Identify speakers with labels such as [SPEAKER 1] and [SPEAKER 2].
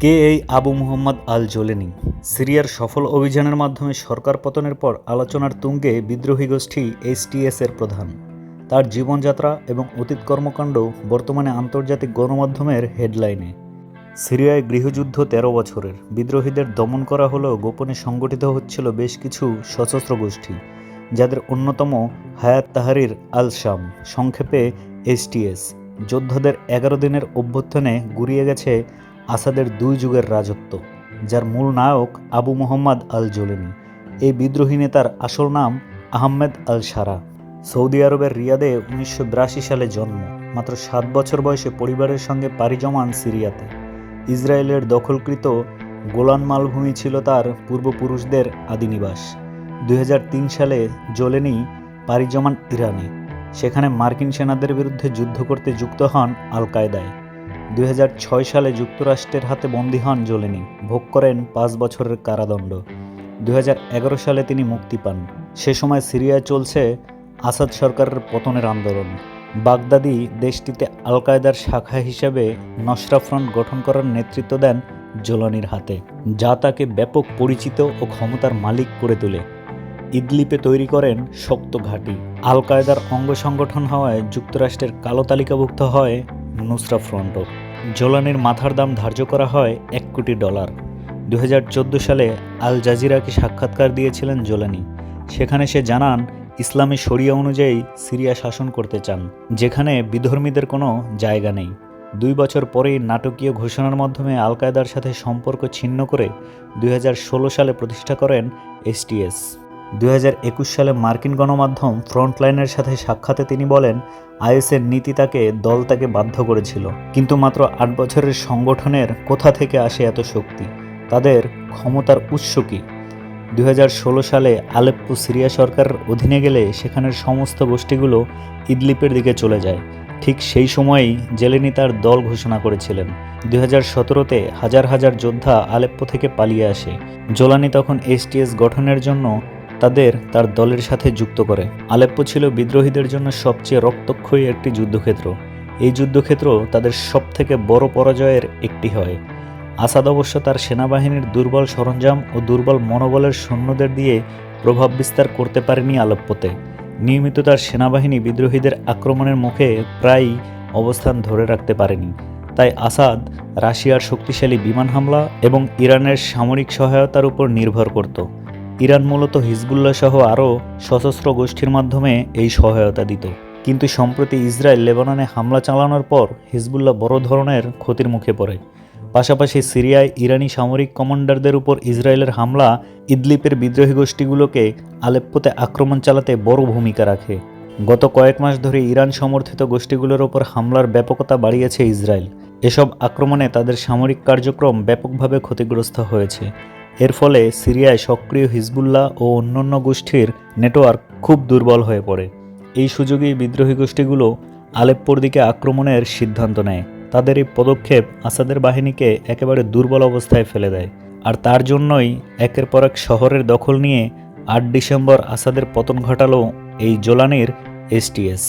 [SPEAKER 1] কে এই আবু মুহাম্মদ আল জোলেনি সিরিয়ার সফল অভিযানের মাধ্যমে সরকার পতনের পর আলোচনার তুঙ্গে বিদ্রোহী গোষ্ঠী এইচটিএস এর প্রধান। তার জীবনযাত্রা এবং অতীত কর্মকাণ্ড বর্তমানে আন্তর্জাতিক গণমাধ্যমের হেডলাইনে। সিরিয়ায় গৃহযুদ্ধ তেরো বছরের। বিদ্রোহীদের দমন করা হলেও গোপনে সংগঠিত হচ্ছিল বেশ কিছু সশস্ত্র গোষ্ঠী, যাদের অন্যতম হায়াত তাহারির আল শাম সংক্ষেপে এইচটিএস যোদ্ধাদের এগারো দিনের অভ্যুত্থানে গুরিয়ে গেছে আসাদের দুই যুগের রাজত্ব, যার মূল নায়ক আবু মোহাম্মদ আল জোলেনি এই বিদ্রোহী নেতার আসল নাম আহমেদ আল সারা সৌদি আরবের রিয়াদে উনিশশো বিরাশি সালে জন্ম, মাত্র সাত বছর বয়সে পরিবারের সঙ্গে পাড়ি জমান সিরিয়াতে। ইসরায়েলের দখলকৃত গোলান মালভূমি ছিল তার পূর্বপুরুষদের আদিনিবাস। দুই হাজার তিন সালে জোলেনি পাড়ি জমান ইরানে। সেখানে মার্কিন সেনাদের বিরুদ্ধে যুদ্ধ করতে যুক্ত হন আল কায়দায় দুই হাজার ছয় সালে যুক্তরাষ্ট্রের হাতে বন্দী হন জোলেনি, ভোগ করেন পাঁচ বছরের কারাদণ্ড। দুই হাজার এগারো সালে তিনি মুক্তি পান। সে সময় সিরিয়ায় চলছে আসাদ সরকারের পতনের আন্দোলন। বাগদাদি দেশটিতে আল কায়দার শাখা হিসেবে নসরা ফ্রন্ট গঠন করার নেতৃত্ব দেন জোলানির হাতে, যা তাকে ব্যাপক পরিচিত ও ক্ষমতার মালিক করে তোলে। ইদলিপে তৈরি করেন শক্ত ঘাঁটি। আল কায়দার অঙ্গ সংগঠন হওয়ায় যুক্তরাষ্ট্রের কালো তালিকাভুক্ত হয় নুসরা ফ্রন্টও জোলানির মাথার দাম ধার্য করা হয় এক কোটি ডলার। দুই হাজার চোদ্দ সালে আল জাজিরাকে সাক্ষাৎকার দিয়েছিলেন জোলানি। সেখানে সে জানান, ইসলামী শরিয়া অনুযায়ী সিরিয়া শাসন করতে চান, যেখানে বিধর্মীদের কোনো জায়গা নেই। দুই বছর পরেই নাটকীয় ঘোষণার মাধ্যমে আল কায়দার সাথে সম্পর্ক ছিন্ন করে দুই হাজার ষোলো সালে প্রতিষ্ঠা করেন এসটিএস দুই হাজার একুশ সালে মার্কিন গণমাধ্যম ফ্রন্টলাইনের সাথে সাক্ষাতে তিনি বলেন, আইএসের নীতি তাকে, দল তাকে বাধ্য করেছিল। কিন্তু মাত্র আট বছরের সংগঠনের কোথা থেকে আসে এত শক্তি? তাদের ক্ষমতার উৎস কী? দুই সালে আলেপ্পো সিরিয়া সরকারের অধীনে গেলে সেখানের সমস্ত গোষ্ঠীগুলো ইদলিপের দিকে চলে যায়। ঠিক সেই সময়েই জেলেনি তার দল ঘোষণা করেছিলেন। দুই সতেরোতে হাজার হাজার যোদ্ধা আলেপ্পো থেকে পালিয়ে আসে। জোলানি তখন এসটিএস গঠনের জন্য তাদের তার দলের সাথে যুক্ত করে। আলেপ্পো ছিল বিদ্রোহীদের জন্য সবচেয়ে রক্তক্ষয়ী একটি যুদ্ধক্ষেত্র। এই যুদ্ধক্ষেত্র তাদের সবথেকে বড় পরাজয়ের একটি হয়। আসাদ অবশ্য তার সেনাবাহিনীর দুর্বল সরঞ্জাম ও দুর্বল মনোবলের সৈন্যদের দিয়ে প্রভাব বিস্তার করতে পারেনি আলেপ্পোতে। নিয়মিত তার সেনাবাহিনী বিদ্রোহীদের আক্রমণের মুখে প্রায়ই অবস্থান ধরে রাখতে পারেনি। তাই আসাদ রাশিয়ার শক্তিশালী বিমান হামলা এবং ইরানের সামরিক সহায়তার উপর নির্ভর করত। ইরান মূলত হিজবুল্লাহ সহ আরও সশস্ত্র গোষ্ঠীর মাধ্যমে এই সহায়তা দিত। কিন্তু সম্প্রতি ইসরায়েল লেবাননে হামলা চালানোর পর হিজবুল্লাহ বড় ধরনের ক্ষতির মুখে পড়ে। পাশাপাশি সিরিয়ায় ইরানি সামরিক কমান্ডারদের উপর ইসরায়েলের হামলা ইদলিপের বিদ্রোহী গোষ্ঠীগুলোকে আলেপ্পোতে আক্রমণ চালাতে বড় ভূমিকা রাখে। গত কয়েক মাস ধরে ইরান সমর্থিত গোষ্ঠীগুলোর ওপর হামলার ব্যাপকতা বাড়িয়েছে ইসরায়েল। এসব আক্রমণে তাদের সামরিক কার্যক্রম ব্যাপকভাবে ক্ষতিগ্রস্ত হয়েছে। এর ফলে সিরিয়ায় সক্রিয় হিজবুল্লাহ ও অন্যান্য গোষ্ঠীর নেটওয়ার্ক খুব দুর্বল হয়ে পড়ে। এই সুযোগেই বিদ্রোহী গোষ্ঠীগুলো আলেপ্পোর দিকে আক্রমণের সিদ্ধান্ত নেয়। তাদের এই পদক্ষেপ আসাদের বাহিনীকে একেবারে দুর্বল অবস্থায় ফেলে দেয়। আর তার জন্যই একের পর এক শহরের দখল নিয়ে আট ডিসেম্বর আসাদের পতন ঘটালো এই জোলানির এসটিএস